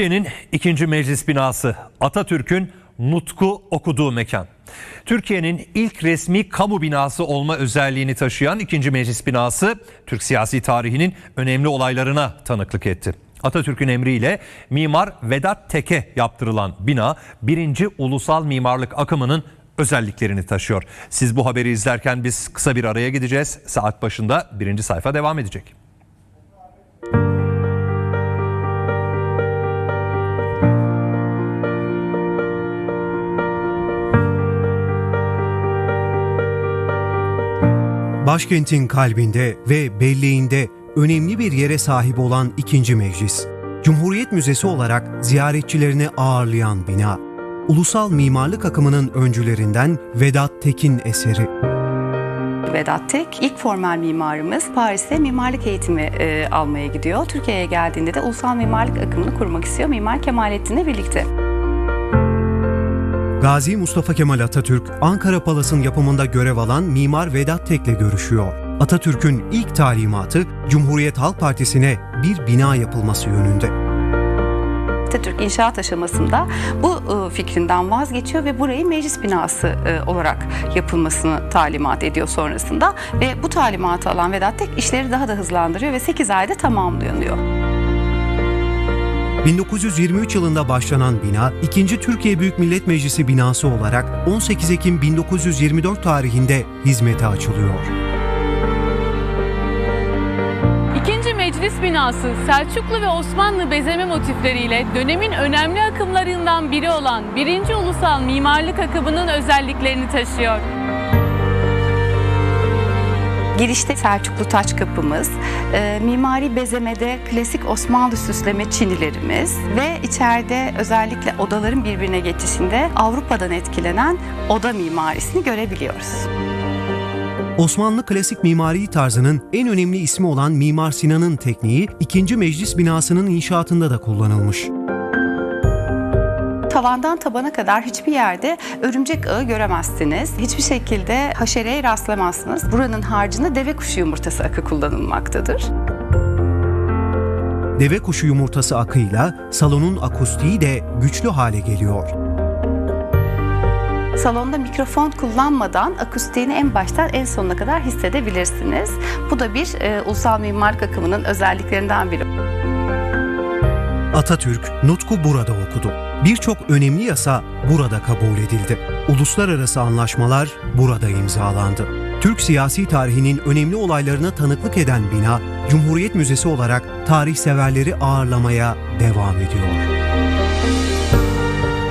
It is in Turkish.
Türkiye'nin ikinci meclis binası Atatürk'ün nutku okuduğu mekan. Türkiye'nin ilk resmi kamu binası olma özelliğini taşıyan ikinci meclis binası Türk siyasi tarihinin önemli olaylarına tanıklık etti. Atatürk'ün emriyle mimar Vedat Teke yaptırılan bina birinci ulusal mimarlık akımının özelliklerini taşıyor. Siz bu haberi izlerken biz kısa bir araya gideceğiz. Saat başında birinci sayfa devam edecek. Başkentin kalbinde ve belleğinde önemli bir yere sahip olan ikinci meclis. Cumhuriyet Müzesi olarak ziyaretçilerini ağırlayan bina. Ulusal mimarlık akımının öncülerinden Vedat Tekin eseri. Vedat Tek ilk formal mimarımız Paris'te mimarlık eğitimi e, almaya gidiyor. Türkiye'ye geldiğinde de ulusal mimarlık akımını kurmak istiyor Mimar Kemalettin'le birlikte. Gazi Mustafa Kemal Atatürk, Ankara Palas'ın yapımında görev alan mimar Vedat Tek'le görüşüyor. Atatürk'ün ilk talimatı Cumhuriyet Halk Partisi'ne bir bina yapılması yönünde. Atatürk inşaat aşamasında bu e, fikrinden vazgeçiyor ve burayı meclis binası e, olarak yapılmasını talimat ediyor sonrasında. Ve bu talimatı alan Vedat Tek işleri daha da hızlandırıyor ve 8 ayda tamamlanıyor. 1923 yılında başlanan bina, 2. Türkiye Büyük Millet Meclisi binası olarak 18 Ekim 1924 tarihinde hizmete açılıyor. İkinci meclis binası Selçuklu ve Osmanlı bezeme motifleriyle dönemin önemli akımlarından biri olan 1. Ulusal Mimarlık akımının özelliklerini taşıyor. Girişte Selçuklu taç kapımız, e, mimari bezemede klasik Osmanlı süsleme çinilerimiz ve içeride özellikle odaların birbirine geçişinde Avrupa'dan etkilenen oda mimarisini görebiliyoruz. Osmanlı klasik mimari tarzının en önemli ismi olan Mimar Sinan'ın tekniği 2. Meclis binasının inşaatında da kullanılmış. Tavandan tabana kadar hiçbir yerde örümcek ağı göremezsiniz. Hiçbir şekilde haşereye rastlamazsınız. Buranın harcında deve kuşu yumurtası akı kullanılmaktadır. Deve kuşu yumurtası akıyla salonun akustiği de güçlü hale geliyor. Salonda mikrofon kullanmadan akustiğini en baştan en sonuna kadar hissedebilirsiniz. Bu da bir e, ulusal mimarlık akımının özelliklerinden biri. Atatürk nutku burada okudu. Birçok önemli yasa burada kabul edildi. Uluslararası anlaşmalar burada imzalandı. Türk siyasi tarihinin önemli olaylarına tanıklık eden bina, Cumhuriyet Müzesi olarak tarih severleri ağırlamaya devam ediyor.